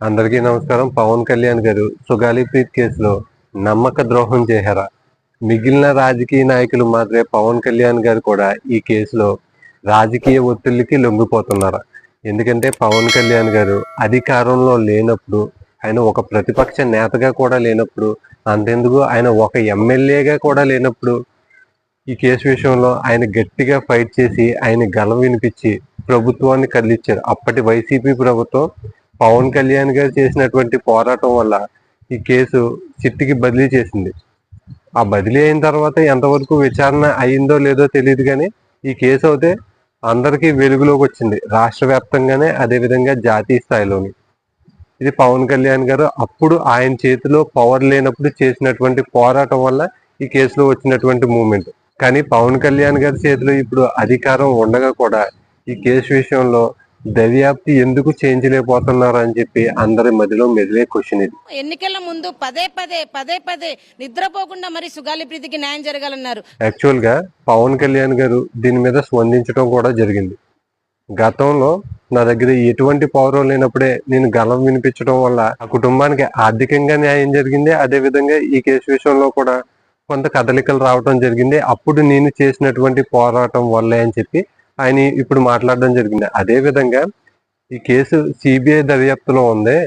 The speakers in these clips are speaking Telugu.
అందరికీ నమస్కారం. పవన్ కళ్యాణ్ గారు సుగాలి ప్రీత్ కేసులో నమ్మక ద్రోహం చేశారా? మిగిలిన రాజకీయ నాయకులు మాత్రమే పవన్ కళ్యాణ్ గారు కూడా ఈ కేసులో రాజకీయ ఒత్తిడికి లొంగిపోతున్నారా? ఎందుకంటే పవన్ కళ్యాణ్ గారు అధికారంలో లేనప్పుడు ఆయన ఒక ప్రతిపక్ష నేతగా కూడా లేనప్పుడు అంతెందుకు ఆయన ఒక ఎమ్మెల్యేగా కూడా లేనప్పుడు ఈ కేసు విషయంలో ఆయన గట్టిగా ఫైట్ చేసి ఆయన గలం వినిపించి ప్రభుత్వాన్ని కదిలిచ్చారు. అప్పటి వైసీపీ ప్రభుత్వం పవన్ కళ్యాణ్ గారు చేసినటువంటి పోరాటం వల్ల ఈ కేసు చిట్టికి బదిలీ చేసింది. ఆ బదిలీ అయిన తర్వాత ఎంతవరకు విచారణ అయిందో లేదో తెలియదు కానీ ఈ కేసు అయితే అందరికీ వెలుగులోకి వచ్చింది. రాష్ట్ర వ్యాప్తంగానే అదేవిధంగా జాతీయ స్థాయిలోని. ఇది పవన్ కళ్యాణ్ గారు అప్పుడు ఆయన చేతిలో పవర్ లేనప్పుడు చేసినటువంటి పోరాటం వల్ల ఈ కేసులో వచ్చినటువంటి మూమెంట్. కానీ పవన్ కళ్యాణ్ గారి చేతిలో ఇప్పుడు అధికారం ఉండగా కూడా ఈ కేసు విషయంలో దర్యాప్తు ఎందుకు చేయించలేకపోతున్నారు అని చెప్పి అందరి మధ్యలో మెదిలే క్వశ్చన్ ఇది. ఎన్నికల ముందు పదే పదే పదే పదే నిద్రపోకుండా మరి సుగాలి ప్రీతికి న్యాయం జరగాలన్నారు. యాక్చువల్గా పవన్ కళ్యాణ్ గారు దీని మీద స్పందించడం కూడా జరిగింది. గతంలో నా దగ్గర ఎటువంటి పౌరం లేనప్పుడే నేను గలం వినిపించడం వల్ల ఆ కుటుంబానికి ఆర్థికంగా న్యాయం జరిగింది. అదే విధంగా ఈ కేసు విషయంలో కూడా కొంత కదలికలు రావడం జరిగింది. అప్పుడు నేను చేసినటువంటి పోరాటం వల్లే అని చెప్పి ఆయన ఇప్పుడు మాట్లాడడం జరిగింది. అదే విధంగా ఈ కేసు సిబిఐ దర్యాప్తులో ఉంది.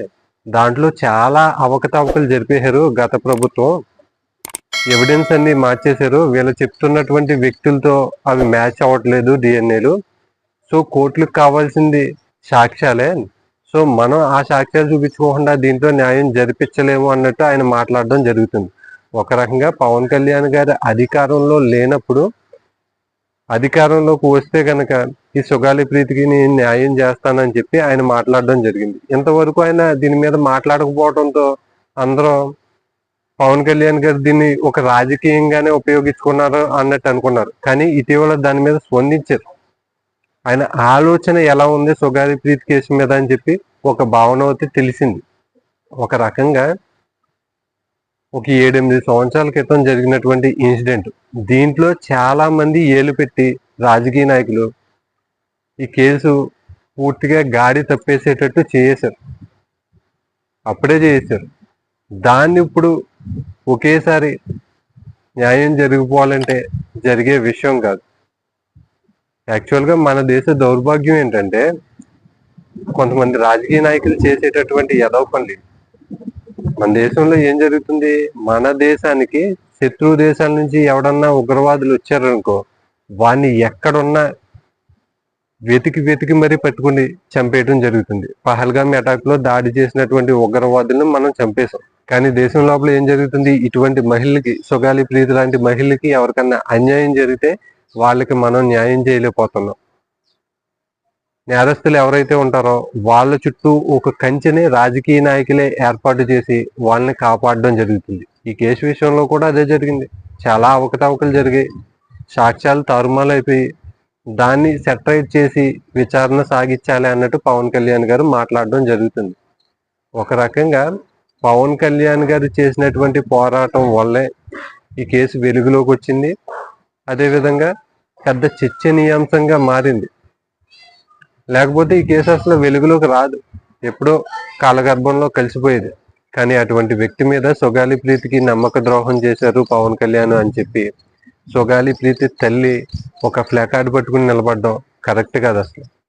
దాంట్లో చాలా అవకతవకలు జరిపేశారు గత ప్రభుత్వం. ఎవిడెన్స్ అన్ని మార్చేశారు. వీళ్ళు చెప్తున్నటువంటి వ్యక్తులతో అవి మ్యాచ్ అవ్వట్లేదు డిఎన్ఏలు సో కోర్టులకు కావాల్సింది సాక్ష్యాలే. సో మనం ఆ సాక్ష్యాలు చూపించుకోకుండా దీంట్లో న్యాయం జరిపించలేము అన్నట్టు ఆయన మాట్లాడడం జరుగుతుంది. ఒక రకంగా పవన్ కళ్యాణ్ గారి అధికారంలో లేనప్పుడు అధికారంలోకి వస్తే కనుక ఈ సుగాలి ప్రీతికి నేను న్యాయం చేస్తానని చెప్పి ఆయన మాట్లాడడం జరిగింది. ఇంతవరకు ఆయన దీని మీద మాట్లాడకపోవడంతో అందరూ పవన్ కళ్యాణ్ గారు దీన్ని ఒక రాజకీయంగానే ఉపయోగించుకున్నారు అన్నట్టు అనుకున్నారు. కానీ ఇటీవల దాని మీద స్పందించారు. ఆయన ఆలోచన ఎలా ఉంది సుగాలి ప్రీతి కేసు మీద అని చెప్పి ఒక భావన అయితే తెలిసింది. ఒక రకంగా ఒక ఏడెనిమిది సంవత్సరాల క్రితం జరిగినటువంటి ఇన్సిడెంట్. దీంట్లో చాలా మంది ఏలు పెట్టి రాజకీయ నాయకులు ఈ కేసు పూర్తిగా గాడి తప్పేసేటట్టు చేశారు అప్పుడే చేశారు దాన్ని ఇప్పుడు ఒకేసారి న్యాయం జరిగిపోవాలంటే జరిగే విషయం కాదు. యాక్చువల్గా మన దేశ దౌర్భాగ్యం ఏంటంటే కొంతమంది రాజకీయ నాయకులు చేసేటటువంటి యదవ పనులు లేదు మన దేశంలో ఏం జరుగుతుంది? మన దేశానికి శత్రు దేశాల నుంచి ఎవడన్నా ఉగ్రవాదులు వచ్చారనుకో వాడిని ఎక్కడున్నా వెతికి వెతికి మరీ పట్టుకుని చంపేయడం జరుగుతుంది. పహల్గామ్ అటాక్లో దాడి చేసినటువంటి ఉగ్రవాదులను మనం చంపేశాం. కానీ దేశం లోపల ఏం జరుగుతుంది? ఇటువంటి మహిళలకి సుగాలి ప్రీతి లాంటి మహిళలకి ఎవరికన్నా అన్యాయం జరిగితే వాళ్ళకి మనం న్యాయం చేయలేకపోతున్నాం. నేరస్తులు ఎవరైతే ఉంటారో వాళ్ళ చుట్టూ ఒక కంచెని రాజకీయ నాయకులే ఏర్పాటు చేసి వాళ్ళని కాపాడడం జరుగుతుంది. ఈ కేసు విషయంలో కూడా అదే జరిగింది. చాలా అవకతవకలు జరిగాయి. సాక్ష్యాలు తారుమాలు అయిపోయి దాన్ని సెటరేట్ చేసి విచారణ సాగించాలి అన్నట్టు పవన్ కళ్యాణ్ గారు మాట్లాడడం జరుగుతుంది. ఒక రకంగా పవన్ కళ్యాణ్ గారు చేసినటువంటి పోరాటం వల్లే ఈ కేసు వెలుగులోకి వచ్చింది. అదేవిధంగా పెద్ద చర్చనీయాంశంగా మారింది. లేకపోతే ఈ కేసు అసలు వెలుగులోకి రాదు. ఎప్పుడో కాలగర్భంలో కలిసిపోయేది. కానీ అటువంటి వ్యక్తి మీద సొగాలి ప్రీతికి నమ్మక ద్రోహం చేశారు పవన్ కళ్యాణ్ అని చెప్పి. సొగాలి ప్రీతి తల్లి ఒక ఫ్లాకార్డ్ పట్టుకుని నిలబడడం కరెక్ట్ కాదు అసలు.